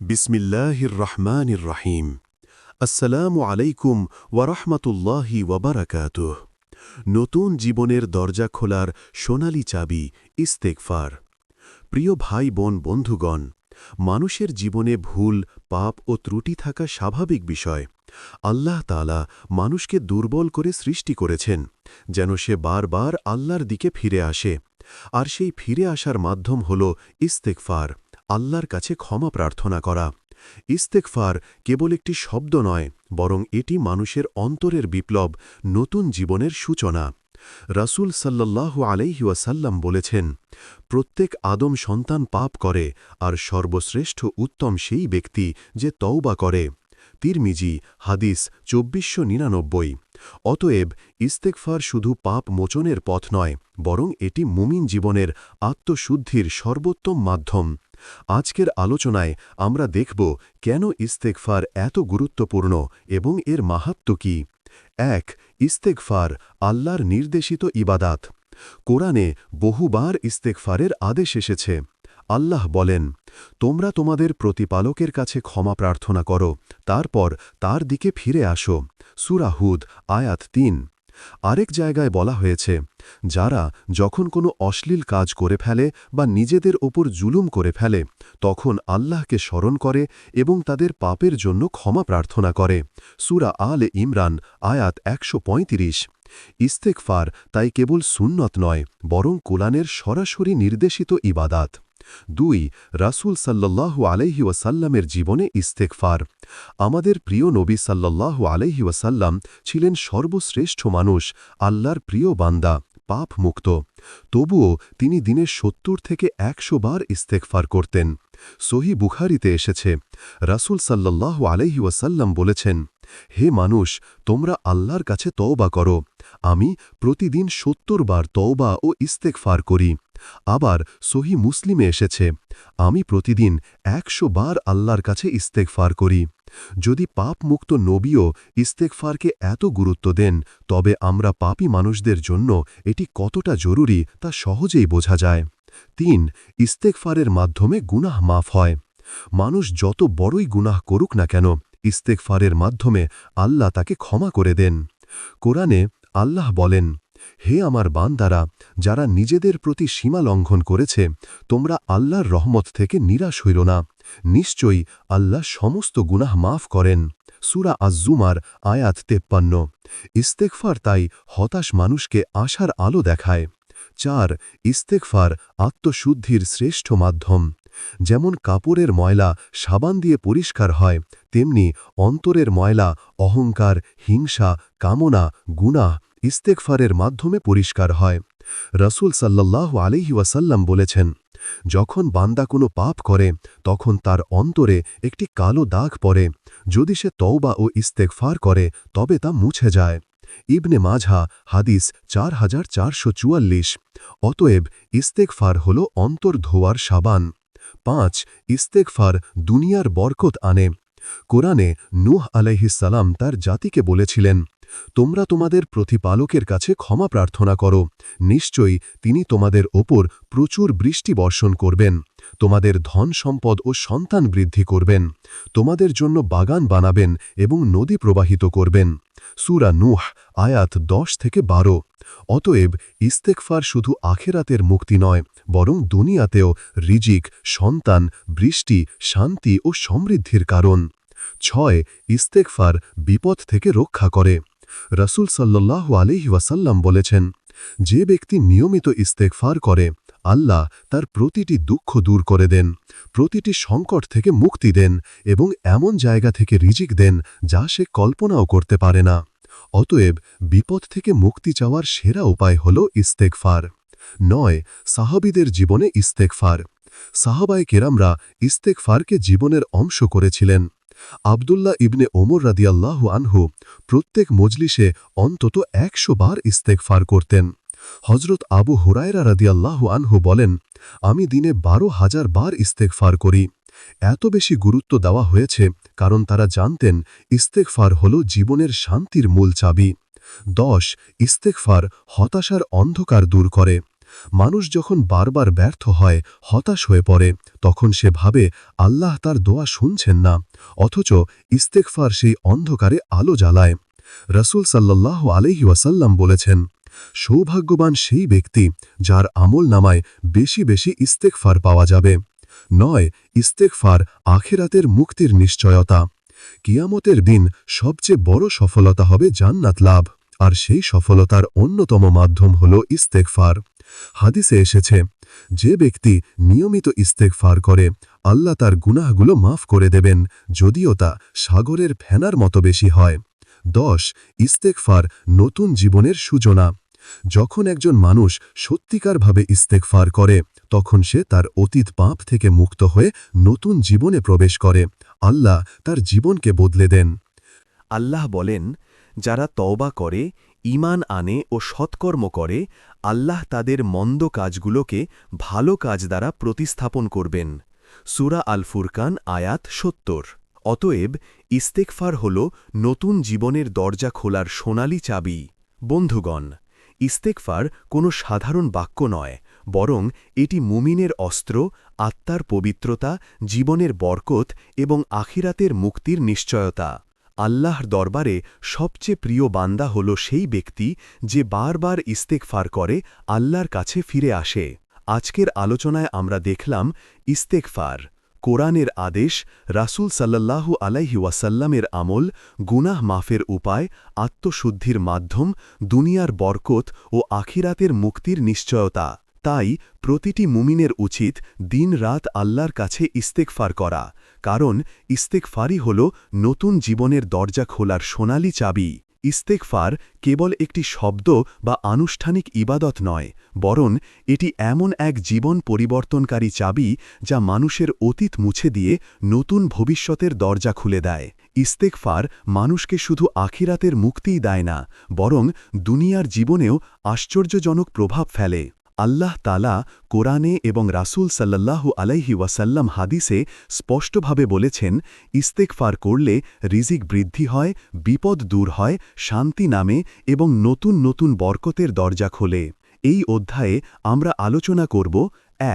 বিসমিল্লাহির রহমানির রহিম আসসালামু আলাইকুম ওয়ারহমতুল্লাহি ওয়াবারাকাতুহ। নতুন জীবনের দরজা খোলার সোনালি চাবি ইস্তেকফার প্রিয় ভাই, বোন, বন্ধুগণ, মানুষের জীবনে ভুল, পাপ ও ত্রুটি থাকা স্বাভাবিক বিষয়। আল্লাহ তালা মানুষকে দুর্বল করে সৃষ্টি করেছেন, যেন সে বারবার আল্লাহর দিকে ফিরে আসে। আর সেই ফিরে আসার মাধ্যম হল ইস্তেকফার আল্লাহর কাছে ক্ষমা প্রার্থনা করা। ইস্তেকফার কেবল একটি শব্দ নয়, বরং এটি মানুষের অন্তরের বিপ্লব, নতুন জীবনের সূচনা। রাসূল সাল্লাল্লাহু আলাইহি ওয়াসাল্লাম বলেছেন, প্রত্যেক আদম সন্তান পাপ করে, আর সর্বশ্রেষ্ঠ উত্তম সেই ব্যক্তি যে তওবা করে। তিরমিজি, হাদিস চব্বিশশো নিরানব্বই। অতএব ইস্তেকফার শুধু পাপ মোচনের পথ নয়, বরং এটি মুমিন জীবনের আত্মশুদ্ধির সর্বোত্তম মাধ্যম। আজকের আলোচনায় আমরা দেখব কেন ইস্তেকফার এত গুরুত্বপূর্ণ এবং এর মাহাত্ম কি। এক ইস্তেকফার আল্লাহর নির্দেশিত ইবাদাত। কোরআনে বহুবার ইস্তেকফারের আদেশ এসেছে। আল্লাহ বলেন, তোমরা তোমাদের প্রতিপালকের কাছে ক্ষমা প্রার্থনা করো, তারপর তার দিকে ফিরে আসো। সুরাহুদ আয়াত তিন। আরেক জায়গায় বলা হয়েছে, যারা যখন কোনো অশ্লীল কাজ করে ফেলে বা নিজেদের ওপর জুলুম করে ফেলে, তখন আল্লাহকে স্মরণ করে এবং তাদের পাপের জন্য ক্ষমা প্রার্থনা করে। সুরা আলে ইমরান, আয়াত একশো ইস্তেকফার তাই কেবল সুন্নত নয়, বরং কোলানের সরাসরি নির্দেশিত ইবাদাত। দুই, রাসুল সাল্লাল্লাহু আলাইহি ওয়াসাল্লামের জীবনে ইস্তেকফার আমাদের প্রিয় নবী সাল্লাল্লাহু আলাইহি ওয়াসাল্লাম ছিলেন সর্বশ্রেষ্ঠ মানুষ, আল্লাহর প্রিয় বান্দা পাপ মুক্ত তবুও তিনি দিনে সত্তর থেকে একশো বার ইস্তেকফার করতেন। সহি বুখারিতে এসেছে, রাসুল সাল্লাল্লাহু আলাইহি ওয়াসাল্লাম বলেছেন, হে মানুষ, তোমরা আল্লাহর কাছে তওবা করো আমি প্রতিদিন সত্তর বার তওবা ও ইস্তেকফার করি। আবার সহি মুসলিমে এসেছে, আমি প্রতিদিন একশো বার আল্লাহর কাছে ইস্তেকফার করি। যদি পাপ মুক্ত নবীও ইস্তেকফারকে এত গুরুত্ব দেন, তবে আমরা পাপী মানুষদের জন্য এটি কতটা জরুরি তা সহজেই বোঝা যায়। তিন ইস্তেকফারের মাধ্যমে গুনাহ মাফ হয়। মানুষ যত বড়ই গুনাহ করুক না কেন ইস্তেকফারের মাধ্যমে আল্লাহ তাকে ক্ষমা করে দেন। কোরআনে আল্লাহ বলেন, হে আমার বান্দারা, যারা নিজেদের প্রতি সীমা লঙ্ঘন করেছে, তোমরা আল্লাহর রহমত থেকে নিরাশ হইল না। নিশ্চয়ই আল্লাহ সমস্ত গুনাহ মাফ করেন। সুরা আজ্জুমার আয়াত তেপ্পান্ন। ইস্তেকফার তাই হতাশ মানুষকে আশার আলো দেখায়। চার ইস্তেকফার আত্মশুদ্ধির শ্রেষ্ঠ মাধ্যম। যেমন কাপড়ের ময়লা সাবান দিয়ে পরিষ্কার হয়, তেমনি অন্তরের ময়লা, অহংকার, হিংসা, কামনা গুণা ইস্তেকফারের মাধ্যমে পরিষ্কার হয়। রসুল সাল্লাহ আলিহি ওয়াসাল্লাম বলেছেন, যখন বান্দা কোনো পাপ করে, তখন তার অন্তরে একটি কালো দাগ পড়ে। যদি সে তওবা ও ইস্তেকফার করে, তবে তা মুছে যায়। ইবনে মাঝা হাদিস চার হাজার চারশো চুয়াল্লিশ। অতএব ইস্তেকফার হল অন্তর ধোয়ার সাবান। পাঁচ ইস্তেকফার দুনিয়ার বরকত আনে। কোরআনে নুহ আলাইহিসালাম তার জাতিকে বলেছিলেন, তোমরা তোমাদের প্রতিপালকের কাছে ক্ষমা প্রার্থনা করো। নিশ্চয়ই তিনি তোমাদের ওপর প্রচুর বৃষ্টি বর্ষণ করবেন। তোমাদের ধন সম্পদ ও সন্তান বৃদ্ধি করবেন। তোমাদের জন্য বাগান বানাবেন এবং নদী প্রবাহিত করবেন। সুরা নুহ, আয়াত দশ থেকে বারো। অতএব ইস্তেকফার শুধু আখেরাতের মুক্তি নয়, বরং দুনিয়াতেও রিজিক, সন্তান, বৃষ্টি, শান্তি ও সমৃদ্ধির কারণ। ছয় ইস্তেকফার বিপদ থেকে রক্ষা করে। রসুল সাল্লাহ আলিহি ওয়াসাল্লাম বলেছেন, যে ব্যক্তি নিয়মিত ইস্তেকফার করে আল্লাহ তার প্রতিটি দুঃখ দূর করে দেন, প্রতিটি সংকট থেকে মুক্তি দেন এবং এমন জায়গা থেকে রিজিক দেন যা সে কল্পনাও করতে পারে না। অতএব বিপদ থেকে মুক্তি চাওয়ার সেরা উপায় হল ইস্তেকফার নয়, সাহাবিদের জীবনে ইস্তেকফার সাহাবায় কেরামরা ইস্তেকফারকে জীবনের অংশ করেছিলেন। আবদুল্লাহ ইবনে ওমর রাদিয়াল্লাহু আনহু প্রত্যেক মজলিসে অন্তত একশো বার ইস্তেকফার করতেন। হজরত আবু হুরায়রা রাদিয়াল্লাহু আনহু বলেন, আমি দিনে বারো হাজার বার ইস্তেকফার করি। এত বেশি গুরুত্ব দেওয়া হয়েছে কারণ তারা জানতেন ইস্তেকফার হল জীবনের শান্তির মূল চাবি। দশ ইস্তেকফার হতাশার অন্ধকার দূর করে। মানুষ যখন বারবার ব্যর্থ হয়, হতাশ হয়ে পড়ে, তখন সে ভাবে, আল্লাহ তার দোয়া শুনছেন না, অথচ ইস্তেকফার সেই অন্ধকারে আলো জ্বালায়। রসুল সাল্লাহ আলহি ওয়াসাল্লাম বলেছেন সৌভাগ্যবান সেই ব্যক্তি যার আমল নামায় বেশি বেশি ইস্তেকফার পাওয়া যাবে। নয় ইস্তেকফার আখেরাতের মুক্তির নিশ্চয়তা। কিয়ামতের দিন সবচেয়ে বড় সফলতা হবে জান্নাত লাভ, আর সেই সফলতার অন্যতম মাধ্যম হল ইস্তেকফার হাদিসে এসেছে, যে ব্যক্তি নিয়মিত ইস্তেকফার করে, আল্লাহ তার গুনাহগুলো মাফ করে দেবেন, যদিও তা সাগরের ফেনার মতো বেশি হয়। দশ, ইস্তেকফার নতুন জীবনের সূচনা। যখন একজন মানুষ সত্যিকারভাবে ইস্তেকফার করে, তখন সে তার অতীত পাপ থেকে মুক্ত হয়ে নতুন জীবনে প্রবেশ করে। আল্লাহ তার জীবনকে বদলে দেন। আল্লাহ বলেন, যারা তওবা করে, ঈমান আনে ও সৎকর্ম করে, আল্লাহ তাদের মন্দ কাজগুলোকে ভালো কাজ দ্বারা প্রতিস্থাপন করবেন। সুরা আল ফুরকান আয়াত সত্তর। অতএব ইস্তেকফার হল নতুন জীবনের দরজা খোলার সোনালি চাবি। বন্ধুগণ, ইস্তেকফার কোনো সাধারণ বাক্য নয়, বরং এটি মুমিনের অস্ত্র, আত্মার পবিত্রতা, জীবনের বরকত এবং আখিরাতের মুক্তির নিশ্চয়তা। আল্লাহর দরবারে সবচেয়ে প্রিয় বান্দা হল সেই ব্যক্তি যে বারবার ইস্তেকফার করে, আল্লাহর কাছে ফিরে আসে। আজকের আলোচনায় আমরা দেখলাম ইস্তেকফার। কোরআনের আদেশ, রাসূল সাল্লাল্লাহু আলাইহি ওয়াসাল্লামের আমল, গুনাহ মাফের উপায়, আত্মশুদ্ধির মাধ্যম, দুনিয়ার বরকত ও আখিরাতের মুক্তির নিশ্চয়তা। তাই প্রতিটি মুমিনের উচিত দিন রাত আল্লাহর কাছে ইস্তেকফার করা, কারণ ইস্তেকফারই হল নতুন জীবনের দরজা খোলার সোনালি চাবি। ইস্তেকফার কেবল একটি শব্দ বা আনুষ্ঠানিক ইবাদত নয়, বরং এটি এমন এক জীবন পরিবর্তনকারী চাবি যা মানুষের অতীত মুছে দিয়ে নতুন ভবিষ্যতের দরজা খুলে দেয়। ইস্তেকফার মানুষকে শুধু আখিরাতের মুক্তিই দেয় না, বরং দুনিয়ার জীবনেও আশ্চর্যজনক প্রভাব ফেলে। আল্লাহ তালা কোরআনে এবং রাসূল সাল্লাল্লাহু আলাইহি ওয়াসাল্লাম হাদিসে স্পষ্টভাবে বলেছেন ইস্তেকফার করলে রিজিক বৃদ্ধি হয়, বিপদ দূর হয়, শান্তি নামে এবং নতুন নতুন বরকতের দরজা খোলে। এই অধ্যায়ে আমরা আলোচনা করব,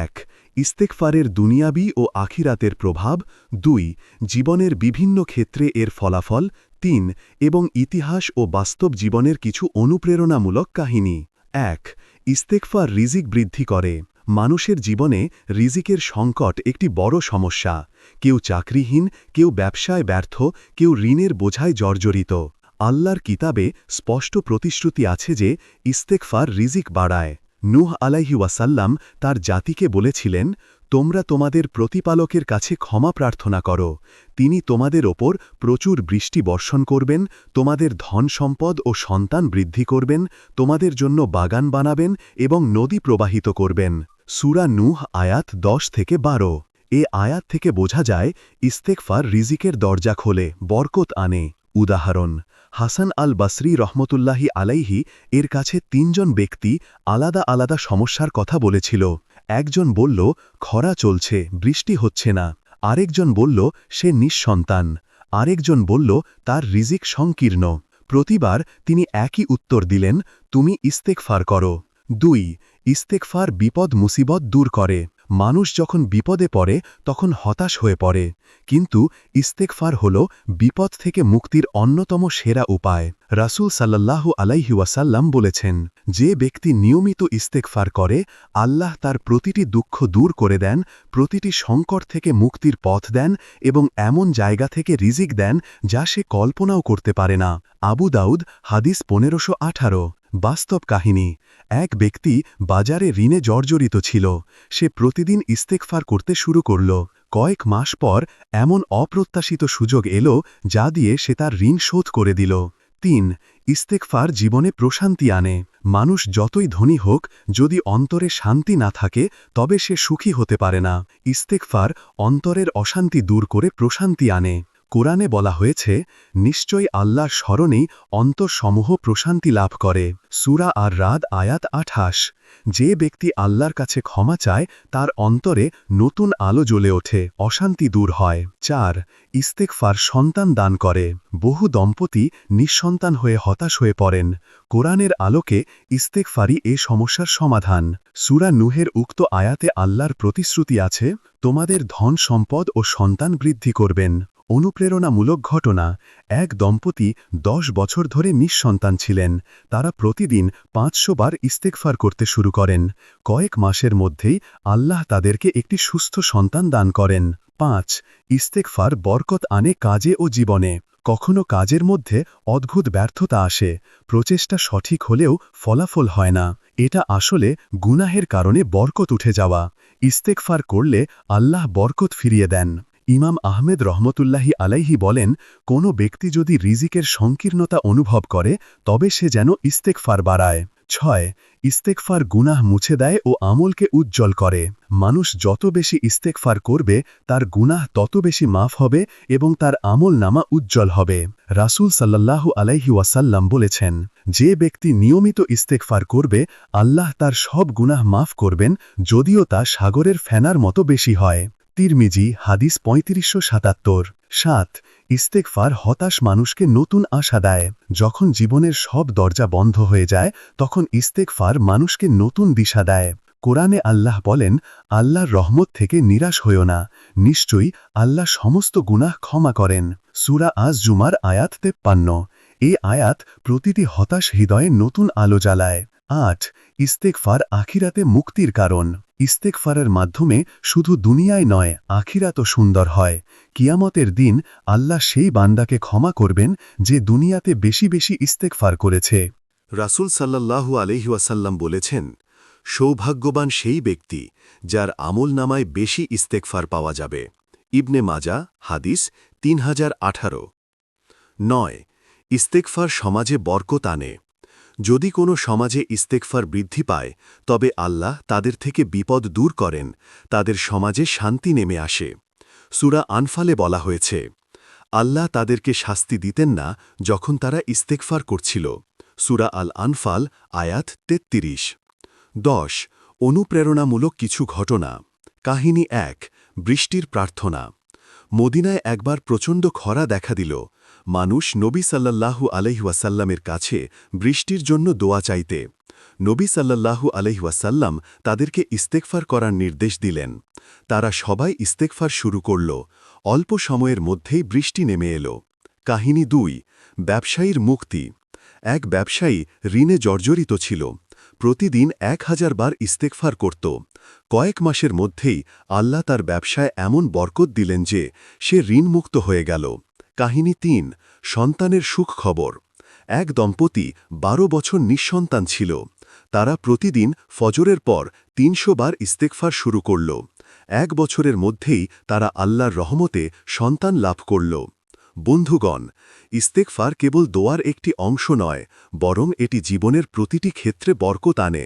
এক ইস্তেকফারের দুনিয়াবি ও আখিরাতের প্রভাব, দুই, জীবনের বিভিন্ন ক্ষেত্রে এর ফলাফল, তিন, এবং ইতিহাস ও বাস্তব জীবনের কিছু অনুপ্রেরণামূলক কাহিনী। এক ইস্তেকফার রিজিক বৃদ্ধি করে। মানুষের জীবনে রিজিকের সংকট একটি বড় সমস্যা। কেউ চাকরিহীন, কেউ ব্যবসায় ব্যর্থ, কেউ ঋণের বোঝায় জর্জরিত। আল্লাহর কিতাবে স্পষ্ট প্রতিশ্রুতি আছে যে ইস্তেকফার রিজিক বাড়ায়। নুহ আলাইহি ওয়াসাল্লাম তার জাতিকে বলেছিলেন তোমরা তোমাদের প্রতিপালকের কাছে ক্ষমা প্রার্থনা করো। তিনি তোমাদের ওপর প্রচুর বৃষ্টি বর্ষণ করবেন, তোমাদের ধন সম্পদ ও সন্তান বৃদ্ধি করবেন, তোমাদের জন্য বাগান বানাবেন এবং নদী প্রবাহিত করবেন। সুরা নুহ আয়াত দশ থেকে বারো। এ আয়াত থেকে বোঝা যায় ইস্তেকফার রিজিকের দরজা খোলে, বরকত আনে। উদাহরণ, হাসান আল বাসরি রহমতুল্লাহি আলাইহি এর কাছে তিনজন ব্যক্তি আলাদা আলাদা সমস্যার কথা বলেছিল। একজন বলল, খরা চলছে, বৃষ্টি হচ্ছে না। আরেকজন বলল, সে নিঃসন্তান। আরেকজন বলল, তার রিজিক সংকীর্ণ। প্রতিবার তিনি একই উত্তর দিলেন, তুমি ইস্তেকফার করো। দুই ইস্তেকফার বিপদ মুসিবত দূর করে। মানুষ যখন বিপদে পড়ে, তখন হতাশ হয়ে পড়ে। কিন্তু ইস্তেকফার হল বিপদ থেকে মুক্তির অন্যতম সেরা উপায়। রাসুল সাল্লাল্লাহু আলাইহিওয়াসাল্লাম বলেছেন, যে ব্যক্তি নিয়মিত ইস্তেকফার করে, আল্লাহ তার প্রতিটি দুঃখ দূর করে দেন, প্রতিটি সংকট থেকে মুক্তির পথ দেন এবং এমন জায়গা থেকে রিজিক দেন যা সে কল্পনাও করতে পারে না। আবু দাউদ, হাদিস পনেরোশো আঠারো। বাস্তব কাহিনী। এক ব্যক্তি বাজারে ঋণে জর্জরিত ছিল। সে প্রতিদিন ইস্তেকফার করতে শুরু করল। কয়েক মাস পর এমন অপ্রত্যাশিত সুযোগ এলো যা দিয়ে সে তার ঋণ শোধ করে দিল। তিন ইস্তেকফার জীবনে প্রশান্তি আনে। মানুষ যতই ধনী হোক, যদি অন্তরে শান্তি না থাকে, তবে সে সুখী হতে পারে না। ইস্তেকফার অন্তরের অশান্তি দূর করে প্রশান্তি আনে। কোরআনে বলা হয়েছে, নিশ্চয়ই আল্লাহর স্মরণেই অন্তঃসমূহ প্রশান্তি লাভ করে। সুরা আর রাদ আয়াত আঠাশ, যে ব্যক্তি আল্লাহর কাছে ক্ষমা চায়, তার অন্তরে নতুন আলো জ্বলে ওঠে, অশান্তি দূর হয়। চার ইস্তেকফার সন্তান দান করে। বহু দম্পতি নিঃসন্তান হয়ে হতাশ হয়ে পড়েন। কোরআনের আলোকে ইস্তেকফারি এ সমস্যার সমাধান। সুরা নুহের উক্ত আয়াতে আল্লাহর প্রতিশ্রুতি আছে, তোমাদের ধন সম্পদ ও সন্তান বৃদ্ধি করবেন। অনুপ্রেরণামূলক ঘটনা, এক দম্পতি দশ বছর ধরে নিঃসন্তান ছিলেন। তারা প্রতিদিন পাঁচশো বার ইস্তেকফার করতে শুরু করেন। কয়েক মাসের মধ্যেই আল্লাহ তাদেরকে একটি সুস্থ সন্তান দান করেন। পাঁচ ইস্তেকফার বরকত আনে কাজে ও জীবনে। কখনো কাজের মধ্যে অদ্ভুত ব্যর্থতা আসে। প্রচেষ্টা সঠিক হলেও ফলাফল হয় না। এটা আসলে গুনাহের কারণে বরকত উঠে যাওয়া। ইস্তেকফার করলে আল্লাহ বরকত ফিরিয়ে দেন। ইমাম আহমেদ রহমতুল্লাহি আলাইহি বলেন, কোনো ব্যক্তি যদি রিজিকের সংকীর্ণতা অনুভব করে, তবে সে যেন ইস্তেকফার বাড়ায়। ছয় ইস্তেকফার গুনাহ মুছে দেয় ও আমলকে উজ্জ্বল করে। মানুষ যত বেশি ইস্তেকফার করবে, তার গুনাহ তত বেশি মাফ হবে এবং তার আমল নামা উজ্জ্বল হবে। রাসূল সাল্লাল্লাহু আলাইহি ওয়াসাল্লাম বলেছেন, যে ব্যক্তি নিয়মিত ইস্তেকফার করবে, আল্লাহ তার সব গুনাহ মাফ করবেন, যদিও তা সাগরের ফেনার মতো বেশি হয়। তিরমিজি, হাদিস পঁয়ত্রিশশো সাতাত্তর। সাত ইস্তেকফার হতাশ মানুষকে নতুন আশা দেয়। যখন জীবনের সব দরজা বন্ধ হয়ে যায়, তখন ইস্তেকফার মানুষকে নতুন দিশা দেয়। কোরআনে আল্লাহ বলেন, আল্লাহর রহমত থেকে নিরাশ হইও না। নিশ্চয়ই আল্লাহ সমস্ত গুনাহ ক্ষমা করেন। সুরা আজ জুমার আয়াত তেপ্পান্ন। এ আয়াত প্রতিটি হতাশ হৃদয়ে নতুন আলো জ্বালায়। আট ইস্তেকফার আখিরাতে মুক্তির কারণ। ইস্তেকফারের মাধ্যমে শুধু দুনিয়ায় নয়, আখিরাতও সুন্দর হয়। কিয়ামতের দিন আল্লাহ সেই বান্দাকে ক্ষমা করবেন যে দুনিয়াতে বেশি বেশি ইস্তেকফার করেছে। রাসূল সাল্লাল্লাহু আলহিউসাল্লাম বলেছেন, সৌভাগ্যবান সেই ব্যক্তি যার আমল নামায় বেশি ইস্তেকফার পাওয়া যাবে। ইবনে মাজা, হাদিস তিন হাজার আঠারো। নয় ইস্তেকফার সমাজে বরকত আনে। যদি কোনো সমাজে ইস্তেকফার বৃদ্ধি পায়, তবে আল্লাহ তাদের থেকে বিপদ দূর করেন, তাদের সমাজে শান্তি নেমে আসে। সুরা আনফালে বলা হয়েছে, আল্লাহ তাদেরকে শাস্তি দিতেন না যখন তারা ইস্তেকফার করছিল। সুরা আল আনফাল আয়াত তেত্রিশ। দশ, অনুপ্রেরণামূলক কিছু ঘটনা। কাহিনী এক, বৃষ্টির প্রার্থনা। মদিনায় একবার প্রচণ্ড খরা দেখা দিল মানুষ নবী সাল্লাল্লাহু আলহিউসাল্লামের কাছে বৃষ্টির জন্য দোয়া চাইতে। নবী সাল্লাল্লাহু আলহিউসাল্লাম তাদেরকে ইস্তেকফার করার নির্দেশ দিলেন। তারা সবাই ইস্তেকফার শুরু করল। অল্প সময়ের মধ্যেই বৃষ্টি নেমে এলো। কাহিনী দুই, ব্যবসায়ীর মুক্তি। এক ব্যবসায়ী ঋণে জর্জরিত ছিল। প্রতিদিন এক হাজার বার ইস্তেকফার করত। কয়েক মাসের মধ্যেই আল্লাহ তার ব্যবসায় এমন বরকত দিলেন যে সে ঋণমুক্ত হয়ে গেল। কাহিনী তিন, সন্তানের সুখ খবর। এক দম্পতি বারো বছর নিঃসন্তান ছিল। তারা প্রতিদিন ফজরের পর তিনশো বার ইস্তেকফার শুরু করল। এক বছরের মধ্যেই তারা আল্লাহর রহমতে সন্তান লাভ করল। বন্ধুগণ ইস্তেকফার কেবল দোয়ার একটি অংশ নয়, বরং এটি জীবনের প্রতিটি ক্ষেত্রে বরকত আনে।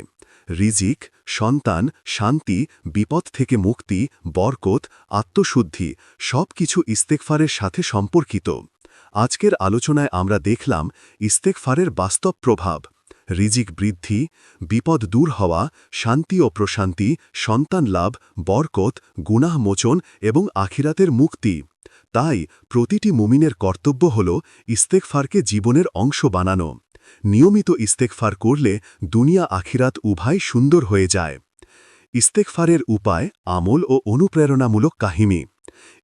রিজিক, সন্তান, শান্তি, বিপদ থেকে মুক্তি, বরকত, আত্মশুদ্ধি সব কিছু ইস্তেকফারের সাথে সম্পর্কিত। আজকের আলোচনায় আমরা দেখলাম ইস্তেকফারের বাস্তব প্রভাব। রিজিক বৃদ্ধি, বিপদ দূর হওয়া, শান্তি ও প্রশান্তি, সন্তান লাভ, বরকত, গুনাহ মোচন এবং আখিরাতের মুক্তি। তাই প্রতিটি মুমিনের কর্তব্য হল ইস্তেকফারকে জীবনের অংশ বানানো। নিয়মিত ইস্তেকফার করলে দুনিয়া আখিরাত উভয় সুন্দর হয়ে যায়। ইস্তেকফারের উপায় আমল ও অনুপ্রেরণামূলক কাহিনী।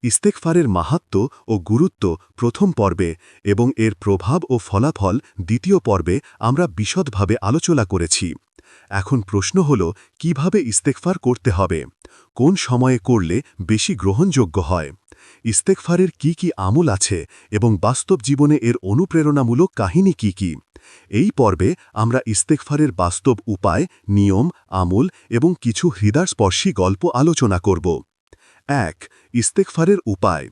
ইস্তেকফারের মাহাত্ম ও গুরুত্ব প্রথম পর্বে এবং এর প্রভাব ও ফলাফল দ্বিতীয় পর্বে আমরা বিশদভাবে আলোচনা করেছি। এখন প্রশ্ন হল, কীভাবে ইস্তেকফার করতে হবে? কোন সময়ে করলে বেশি গ্রহণযোগ্য হয়? ইস্তেকফারের কি কি আমল আছে এবং বাস্তব জীবনে এর অনুপ্রেরণামূলক কাহিনী কি কি? এই পর্বে আমরা ইস্তেকফারের বাস্তব উপায়, নিয়ম, আমল এবং কিছু হৃদয়স্পর্শী গল্প আলোচনা করব। এক, ইস্তেকফারের উপায়।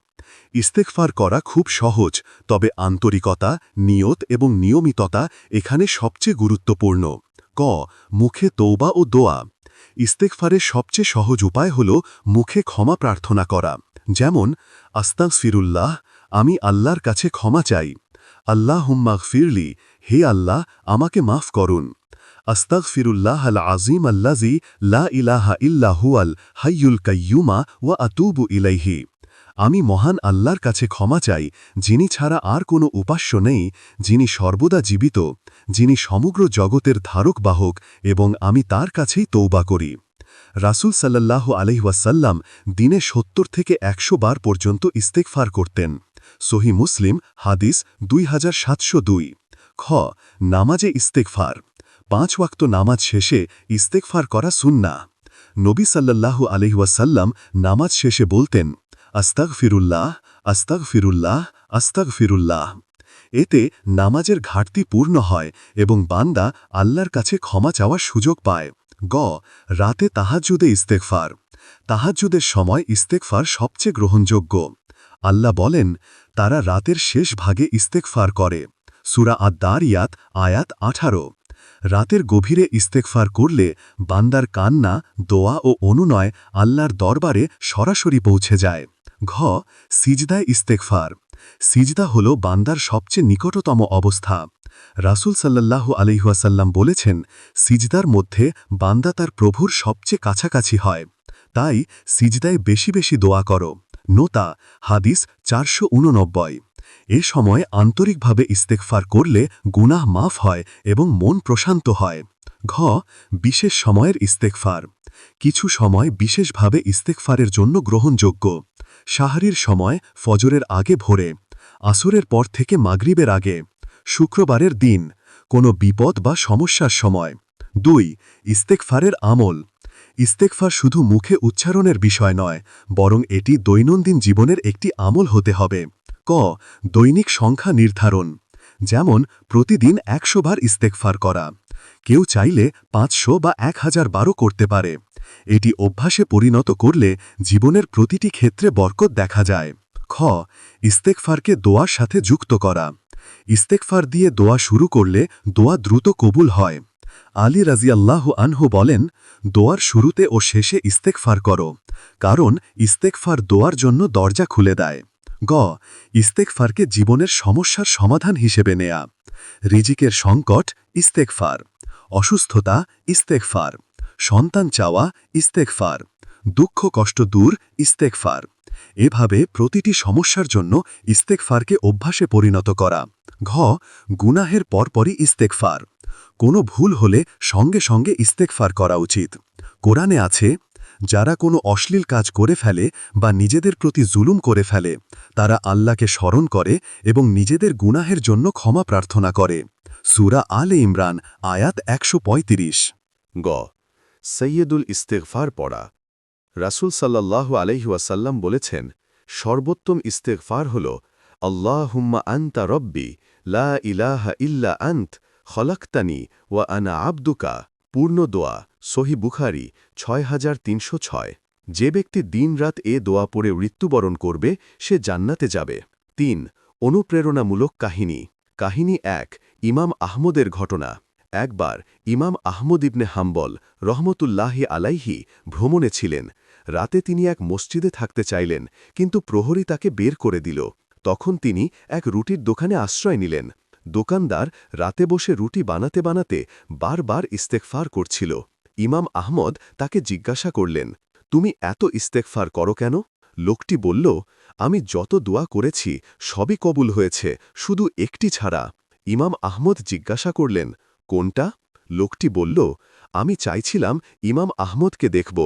ইস্তেকফার করা খুব সহজ, তবে আন্তরিকতা, নিয়ত এবং নিয়মিততা এখানে সবচেয়ে গুরুত্বপূর্ণ। ক, মুখে তৌবা ও দোয়া। ইস্তেকফারের সবচেয়ে সহজ উপায় হল মুখে ক্ষমা প্রার্থনা করা। যেমন আস্তাক ফিরুল্লাহ আমি আল্লাহর কাছে ক্ষমা চাই। আল্লাহ হুম্মাগ ফিরলি হে আল্লাহ, আমাকে মাফ করুন। আস্তাগ ফিরুল্লাহ আল আজিম আল্লাজি লা ইলাহা ইল্লা হুয়াল হাইয়ুল কাইয়ুমা ওয়া আতুবু ইলাইহি। আমি মহান আল্লাহর কাছে ক্ষমা চাই, যিনি ছাড়া আর কোনো উপাস্য নেই, যিনি সর্বদা জীবিত, যিনি সমগ্র জগতের ধারক বাহক, এবং আমি তার কাছেই তৌবা করি। রাসুল সাল্লাল্লাহু আলহিহাসাল্লাম দিনে সত্তর থেকে একশো বার পর্যন্ত ইস্তেকফার করতেন। সহি মুসলিম, হাদিস দুই হাজার সাতশো দুই। খ, নামাজে ইস্তেকফার পাঁচ ওয়াক্ত নামাজ শেষে ইস্তেকফার করা সুন্না নবী সাল্লাল্লাহু আলহিহাসাল্লাম নামাজ শেষে বলতেন আস্তাগ ফিরুল্লাহ আস্তাগ ফিরুল্লাহ আস্তাগ ফিরুল্লাহ এতে নামাজের ঘাটতি পূর্ণ হয় এবং বান্দা আল্লাহর কাছে ক্ষমা চাওয়ার সুযোগ পায়। গ, রাতে তাহাজুদে ইস্তেকফার তাহাজুদের সময় ইস্তেকফার সবচেয়ে গ্রহণযোগ্য। আল্লাহ বলেন, তারা রাতের শেষ ভাগে ইস্তেকফার করে। সুরা আদার ইয়াত আয়াত আঠারো। রাতের গভীরে ইস্তেকফার করলে বান্দার কান্না, দোয়া ও অনুনয় আল্লাহর দরবারে সরাসরি পৌঁছে যায়। ঘ, সিজদায় ইস্তেকফার সিজদা হল বান্দার সবচেয়ে নিকটতম অবস্থা। রাসুল সাল্লাল্লাহু আলহিহাসাল্লাম বলেছেন, সিজদার মধ্যে বান্দা তার প্রভুর সবচেয়ে কাছাকাছি হয়। তাই সিজদায় বেশি বেশি দোয়া করো। নোতা, হাদিস চারশো উননব্বই। এ সময় আন্তরিকভাবে ইস্তেকফার করলে গুনাহ মাফ হয় এবং মন প্রশান্ত হয়। ঘ, বিশেষ সময়ের ইস্তেকফার কিছু সময় বিশেষভাবে ইস্তেকফারের জন্য গ্রহণযোগ্য। সাহারির সময় ফজরের আগে ভোরে, আসরের পর থেকে মাগরিবের আগে। শুক্রবারের দিন, কোনো বিপদ বা সমস্যার সময়। দুই, ইস্তেকফারের আমল। ইস্তেকফার শুধু মুখে উচ্চারণের বিষয় নয়, বরং এটি দৈনন্দিন জীবনের একটি আমল হতে হবে। ক, দৈনিক সংখ্যা নির্ধারণ। যেমন, প্রতিদিন একশো বার ইস্তেকফার করা। কেউ চাইলে পাঁচশো বা এক হাজার বারও করতে পারে। এটি অভ্যাসে পরিণত করলে জীবনের প্রতিটি ক্ষেত্রে বরকত দেখা যায়। খ, ইস্তেকফারকে দোয়ার সাথে যুক্ত করা। ইস্তেকফার দিয়ে দোয়া শুরু করলে দোয়া দ্রুত কবুল হয়। আলী রাজিয়াল্লাহ আনহু বলেন, দোয়ার শুরুতে ও শেষে ইস্তেকফার করো, কারণ ইস্তেকফার দোয়ার জন্য দরজা খুলে দেয়। গ ইস্তেকফারকে জীবনের সমস্যার সমাধান হিসেবে নেয়া। রিজিকের সংকট ইস্তেকফার অসুস্থতা ইস্তেকফার সন্তান চাওয়া ইস্তেকফার দুঃখ কষ্ট দূর ইস্তেকফার এভাবে প্রতিটি সমস্যার জন্য ইস্তেকফারকে অভ্যাসে পরিণত করা। ঘ, গুনাহের পরপরই ইস্তেকফার কোনো ভুল হলে সঙ্গে সঙ্গে ইস্তেকফার করা উচিত। কোরআনে আছে, যারা কোনো অশ্লীল কাজ করে ফেলে বা নিজেদের প্রতি জুলুম করে ফেলে, তারা আল্লাহকে স্মরণ করে এবং নিজেদের গুনাহের জন্য ক্ষমা প্রার্থনা করে। সুরা আলে ইমরান, আয়াত একশো পঁয়ত্রিশ। গ, সৈয়দুল ইস্তেকফার পড়া। রাসুল সাল্লাহ আলহিউসাল্লাম বলেছেন, সর্বোত্তম ইস্তেগফার হল আল্লাহ হুম্মা আন্তা রব্বি, লা ইলাহা ইল্লা আন্ত, খলাক্তানি ওয়া আনা আবদুকা। পূর্ণ দোয়া, সহি বুখারি ছয় হাজার তিনশো ছয়। যে ব্যক্তি দিনরাত এ দোয়া পড়ে মৃত্যুবরণ করবে, সে জান্নাতে যাবে। তিন, অনুপ্রেরণামূলক কাহিনী। কাহিনী এক, ইমাম আহমদের ঘটনা। একবার ইমাম আহমদ ইবনে হাম্বল রহমতুল্লাহি আলাইহি ভ্রমণে ছিলেন। রাতে তিনি এক মসজিদে থাকতে চাইলেন, কিন্তু প্রহরী তাকে বের করে দিল। তখন তিনি এক রুটির দোকানে আশ্রয় নিলেন। দোকানদার রাতে বসে রুটি বানাতে বানাতে বারবার ইস্তেকফার করছিল। ইমাম আহমদ তাকে জিজ্ঞাসা করলেন, তুমি এত ইস্তেকফার করো কেন? লোকটি বলল, আমি যত দোয়া করেছি, সবই কবুল হয়েছে, শুধু একটি ছাড়া। ইমাম আহমদ জিজ্ঞাসা করলেন, কোনটা? লোকটি বলল, আমি চাইছিলাম ইমাম আহমদকে দেখব।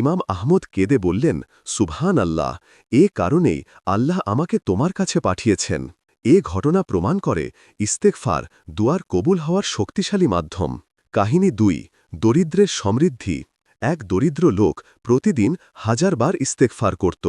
ইমাম আহমদ কেঁদে বললেন সুবহান আল্লাহ এ কারণেই আল্লাহ আমাকে তোমার কাছে পাঠিয়েছেন। এ ঘটনা প্রমাণ করে ইস্তেকফার দুয়ার কবুল হওয়ার শক্তিশালী মাধ্যম। কাহিনী দুই, দরিদ্রের সমৃদ্ধি। এক দরিদ্র লোক প্রতিদিন হাজারবার ইস্তেকফার করত।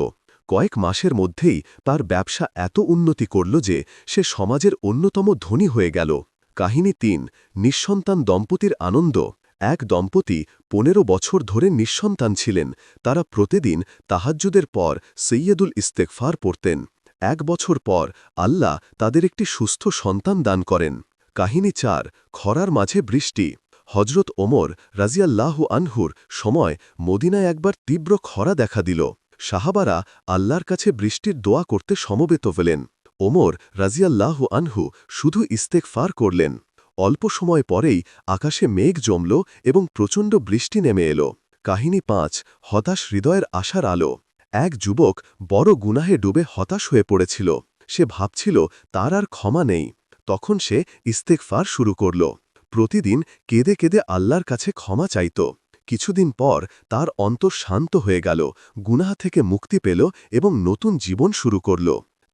কয়েক মাসের মধ্যেই তার ব্যবসা এত উন্নতি করল যে সে সমাজের অন্যতম ধনী হয়ে গেল। কাহিনী তিন, নিঃসন্তান দম্পতির আনন্দ। এক দম্পতি পনেরো বছর ধরে নিঃসন্তান ছিলেন। তারা প্রতিদিন তাহাজ্জুদের পর সৈয়দুল ইস্তেকফার পড়তেন। এক বছর পর আল্লাহ তাদের একটি সুস্থ সন্তান দান করেন। কাহিনী চার, খরার মাঝে বৃষ্টি। হজরত ওমর রাজিয়াল্লাহু আনহুর সময় মদিনায় একবার তীব্র খরা দেখা দিল। সাহাবারা আল্লাহর কাছে বৃষ্টির দোয়া করতে সমবেত ফেলেন ওমর রাজিয়াল্লাহু আনহু শুধু ইস্তেকফার করলেন। অল্প সময় পরেই আকাশে মেঘ জমল এবং প্রচণ্ড বৃষ্টি নেমে এলো। কাহিনী পাঁচ, হতাশ হৃদয়ের আশার আলো। এক যুবক বড় গুনাহে ডুবে হতাশ হয়ে পড়েছিল। সে ভাবছিল, তার আর ক্ষমা নেই। তখন সে ইস্তেকফার শুরু করল। প্রতিদিন কেঁদে কেঁদে আল্লাহর কাছে ক্ষমা চাইত। কিছুদিন পর তার অন্তর শান্ত হয়ে গেল, গুনাহ থেকে মুক্তি পেল এবং নতুন জীবন শুরু করল।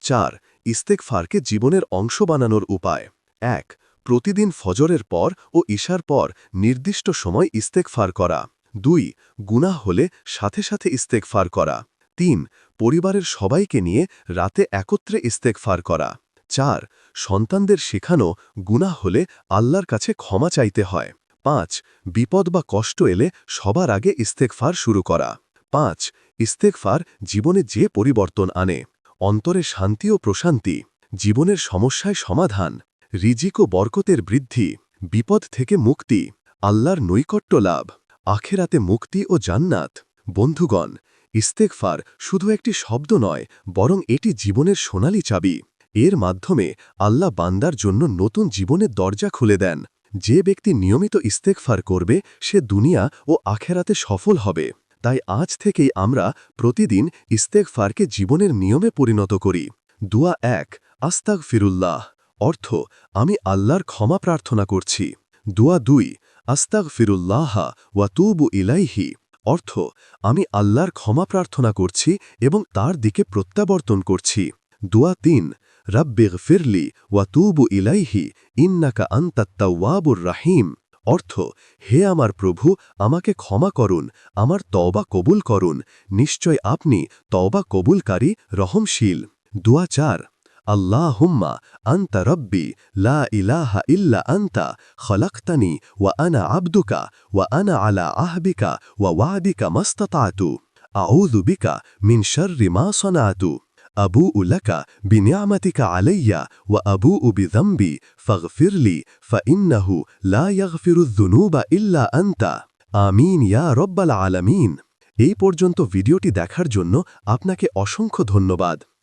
চার ইস্তেকফারকে জীবনের অংশ বানানোর উপায়। এক প্রতিদিন ফজরের পর ও ঈশার পর নির্দিষ্ট সময় ইস্তেকফার করা। দুই, গুনাহ হলে সাথে সাথে ইস্তেকফার করা। তিন, পরিবারের সবাইকে নিয়ে রাতে একত্রে ইস্তেকফার করা। চার, সন্তানদের শেখানো গুনাহ হলে আল্লাহর কাছে ক্ষমা চাইতে হয়। পাঁচ, বিপদ বা কষ্ট এলে সবার আগে ইস্তেকফার শুরু করা। পাঁচ ইস্তেকফার জীবনে যে পরিবর্তন আনে। অন্তরে শান্তি ও প্রশান্তি, জীবনের সমস্যায় সমাধান। রিজিক ও বরকতের বৃদ্ধি, বিপদ থেকে মুক্তি, আল্লাহর নৈকট্য লাভ, আখেরাতে মুক্তি ও জান্নাত। বন্ধুগণ ইস্তেকফার শুধু একটি শব্দ নয়, বরং এটি জীবনের সোনালি চাবি। এর মাধ্যমে আল্লাহ বান্দার জন্য নতুন জীবনের দরজা খুলে দেন। যে ব্যক্তি নিয়মিত ইস্তেকফার করবে, সে দুনিয়া ও আখেরাতে সফল হবে। তাই আজ থেকেই আমরা প্রতিদিন ইস্তেকফারকে জীবনের নিয়মে পরিণত করি। দুয়া এক আস্তাক ফিরুল্লাহ অর্থ, আমি আল্লাহর ক্ষমা প্রার্থনা করছি। দুয়া দুই আস্তাক ফিরুল্লাহ ওয়াতুবু ইলাইহি। অর্থ, আমি আল্লাহর ক্ষমা প্রার্থনা করছি এবং তার দিকে প্রত্যাবর্তন করছি। দুয়া তিন রব্বিগ ফিরলি ওয়াতুবু ইলাইহি, ইন্নাকা আন্তাত্তাওয়াবুর রাহিম। অর্থ, হে আমার প্রভু, আমাকে ক্ষমা করুন, আমার তওবা কবুল করুন, নিশ্চয় আপনি তওবা কবুলকারী, রহমশীল। দুয়া চার আল্লাহুম্মা আন্তা রব্বি লা ইলাহা ইল্লা আন্তা খলাক্তানি ওয়া আনা আবদুকা ওয়া আনা আলা আহবিকা ওয়া ওয়াদিকা মাস্তাতাতু আউযু বিকা মিন শাররি মা সনাতু أبوء لك بنعمتك علي وأبوء بذنبي فاغفر لي فإنه لا يغفر الذنوب إلا أنت آمين يا رب العالمين এই পর্যন্ত ভিডিওটি দেখার জন্য আপনাকে অসংখ্য ধন্যবাদ